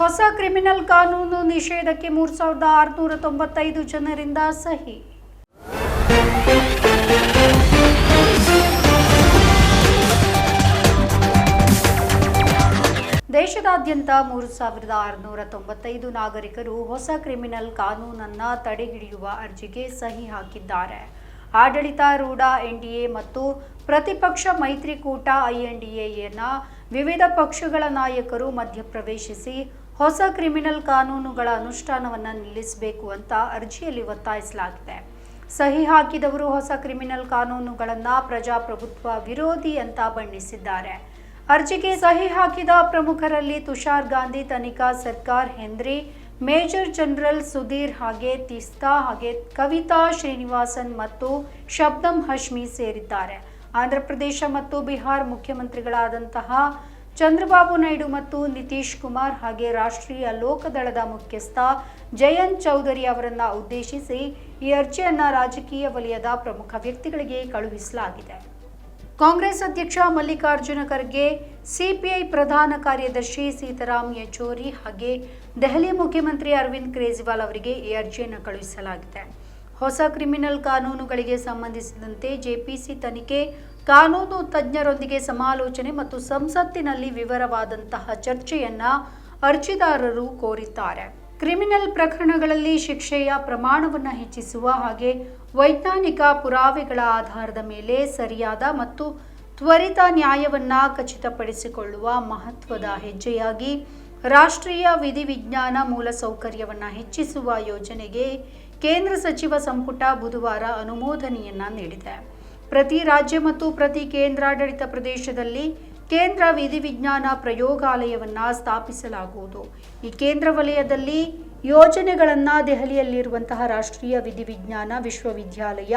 ಹೊಸ ಕ್ರಿಮಿನಲ್ ಕಾನೂನು ನಿಷೇಧಕ್ಕೆ ಮೂರು ಸಾವಿರದ ಆರುನೂರ ತೊಂಬತ್ತೈದು ಜನರಿಂದ ಸಹಿ. ದೇಶದಾದ್ಯಂತ ಮೂರು ಸಾವಿರದ ಆರುನೂರ ತೊಂಬತ್ತೈದು ನಾಗರಿಕರು ಹೊಸ ಕ್ರಿಮಿನಲ್ ಕಾನೂನನ್ನ ತಡೆಹಿಡಿಯುವ ಅರ್ಜಿಗೆ ಸಹಿ ಹಾಕಿದ್ದಾರೆ. ಆಡಳಿತಾರೂಢ ಎನ್ಡಿಎ ಮತ್ತು ಪ್ರತಿಪಕ್ಷ ಮೈತ್ರಿಕೂಟ ಐಎನ್ಡಿಎಯನ್ನ ವಿವಿಧ ಪಕ್ಷಗಳ ನಾಯಕರು ಮಧ್ಯಪ್ರವೇಶಿಸಿ ಹೊಸ ಕ್ರಿಮಿನಲ್ ಕಾನೂನುಗಳ ಅನುಷ್ಠಾನವನ್ನು ನಿಲ್ಲಿಸಬೇಕು ಅಂತ ಅರ್ಜಿಯಲ್ಲಿ ಒತ್ತಾಯಿಸಲಾಗಿದೆ. ಸಹಿ ಹಾಕಿದವರು ಹೊಸ ಕ್ರಿಮಿನಲ್ ಕಾನೂನುಗಳನ್ನು ಪ್ರಜಾಪ್ರಭುತ್ವ ವಿರೋಧಿ ಅಂತ ಬಣ್ಣಿಸಿದ್ದಾರೆ. ಅರ್ಜಿಗೆ ಸಹಿ ಹಾಕಿದ ಪ್ರಮುಖರಲ್ಲಿ ತುಷಾರ್ ಗಾಂಧಿ, ತನಿಖಾ ಸರ್ಕಾರ್ ಹೆನ್ರಿ ಮೇಜರ್ ಜನರಲ್ ಸುಧೀರ್ ಹಾಗೆ ತಿಸ್ತಾ ಹಾಗೆ ಕವಿತಾ ಶ್ರೀನಿವಾಸನ್ ಮತ್ತು ಶಬ್ದಂ ಹಶ್ಮಿ ಸೇರಿದ್ದಾರೆ. ಆಂಧ್ರಪ್ರದೇಶ ಮತ್ತು ಬಿಹಾರ್ ಮುಖ್ಯಮಂತ್ರಿಗಳಾದಂತಹ ಚಂದ್ರಬಾಬು ನಾಯ್ಡು ಮತ್ತು ನಿತೀಶ್ ಕುಮಾರ್ ಹಾಗೆ ರಾಷ್ಟ್ರೀಯ ಲೋಕದಳದ ಮುಖ್ಯಸ್ಥ ಜಯಂತ್ ಚೌಧರಿ ಅವರನ್ನ ಉದ್ದೇಶಿಸಿ ಈ ಅರ್ಜಿಯನ್ನ ರಾಜಕೀಯ ವಲಯದ ಪ್ರಮುಖ ವ್ಯಕ್ತಿಗಳಿಗೆ ಕಳುಹಿಸಲಾಗಿದೆ. ಕಾಂಗ್ರೆಸ್ ಅಧ್ಯಕ್ಷ ಮಲ್ಲಿಕಾರ್ಜುನ ಖರ್ಗೆ, ಸಿಪಿಐ ಪ್ರಧಾನ ಕಾರ್ಯದರ್ಶಿ ಸೀತಾರಾಮ್ ಯೆಚೂರಿ ಹಾಗೆ ದೆಹಲಿ ಮುಖ್ಯಮಂತ್ರಿ ಅರವಿಂದ್ ಕೇಜ್ರಿವಾಲ್ ಅವರಿಗೆ ಈ ಅರ್ಜಿಯನ್ನು ಕಳುಹಿಸಲಾಗಿದೆ. ಹೊಸ ಕ್ರಿಮಿನಲ್ ಕಾನೂನುಗಳಿಗೆ ಸಂಬಂಧಿಸಿದಂತೆ ಜೆಪಿಸಿ ತನಿಖೆ, ಕಾನೂನು ತಜ್ಞರೊಂದಿಗೆ ಸಮಾಲೋಚನೆ ಮತ್ತು ಸಂಸತ್ತಿನಲ್ಲಿ ವಿವರವಾದಂತಹ ಚರ್ಚೆಯನ್ನ ಅರ್ಜಿದಾರರು ಕೋರಿದ್ದಾರೆ. ಕ್ರಿಮಿನಲ್ ಪ್ರಕರಣಗಳಲ್ಲಿ ಶಿಕ್ಷೆಯ ಪ್ರಮಾಣವನ್ನು ಹೆಚ್ಚಿಸುವ ಹಾಗೆ ವೈಜ್ಞಾನಿಕ ಪುರಾವೆಗಳ ಆಧಾರದ ಮೇಲೆ ಸರಿಯಾದ ಮತ್ತು ತ್ವರಿತ ನ್ಯಾಯವನ್ನ ಖಚಿತಪಡಿಸಿಕೊಳ್ಳುವ ಮಹತ್ವದ ಹೆಜ್ಜೆಯಾಗಿ ರಾಷ್ಟ್ರೀಯ ವಿಧಿವಿಜ್ಞಾನ ಮೂಲಸೌಕರ್ಯವನ್ನು ಹೆಚ್ಚಿಸುವ ಯೋಜನೆಗೆ ಕೇಂದ್ರ ಸಚಿವ ಸಂಪುಟ ಬುಧವಾರ ಅನುಮೋದನೆಯನ್ನ ನೀಡಿದೆ. ಪ್ರತಿ ರಾಜ್ಯ ಮತ್ತು ಪ್ರತಿ ಕೇಂದ್ರಾಡಳಿತ ಪ್ರದೇಶದಲ್ಲಿ ಕೇಂದ್ರ ವಿಧಿವಿಜ್ಞಾನ ಪ್ರಯೋಗಾಲಯವನ್ನು ಸ್ಥಾಪಿಸಲಾಗುವುದು. ಈ ಕೇಂದ್ರ ವಲಯದಲ್ಲಿ ಯೋಜನೆಗಳನ್ನು ದೆಹಲಿಯಲ್ಲಿರುವಂತಹ ರಾಷ್ಟ್ರೀಯ ವಿಧಿವಿಜ್ಞಾನ ವಿಶ್ವವಿದ್ಯಾಲಯ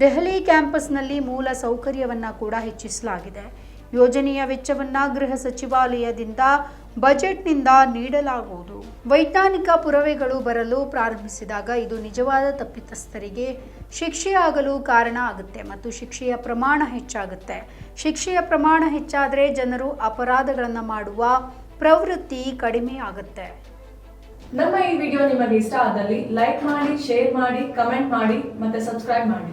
ದೆಹಲಿ ಕ್ಯಾಂಪಸ್ನಲ್ಲಿ ಮೂಲ ಸೌಕರ್ಯವನ್ನು ಕೂಡ ಹೆಚ್ಚಿಸಲಾಗಿದೆ. ಯೋಜನೆಯ ವೆಚ್ಚವನ್ನ ಗೃಹ ಸಚಿವಾಲಯದಿಂದ ಬಜೆಟ್ನಿಂದ ನೀಡಲಾಗುವುದು. ವೈಜ್ಞಾನಿಕ ಪುರಾವೆಗಳು ಬರಲು ಪ್ರಾರಂಭಿಸಿದಾಗ ಇದು ನಿಜವಾದ ತಪ್ಪಿತಸ್ಥರಿಗೆ ಶಿಕ್ಷೆಯಾಗಲು ಕಾರಣ ಆಗುತ್ತೆ ಮತ್ತು ಶಿಕ್ಷೆಯ ಪ್ರಮಾಣ ಹೆಚ್ಚಾಗುತ್ತೆ. ಶಿಕ್ಷೆಯ ಪ್ರಮಾಣ ಹೆಚ್ಚಾದರೆ ಜನರು ಅಪರಾಧಗಳನ್ನು ಮಾಡುವ ಪ್ರವೃತ್ತಿ ಕಡಿಮೆ ಆಗುತ್ತೆ. ನಮ್ಮ ಈ ವಿಡಿಯೋ ನಿಮಗೆ ಇಷ್ಟ ಆದಲ್ಲಿ ಲೈಕ್ ಮಾಡಿ, ಶೇರ್ ಮಾಡಿ, ಕಮೆಂಟ್ ಮಾಡಿ ಮತ್ತು ಸಬ್ಸ್ಕ್ರೈಬ್ ಮಾಡಿ.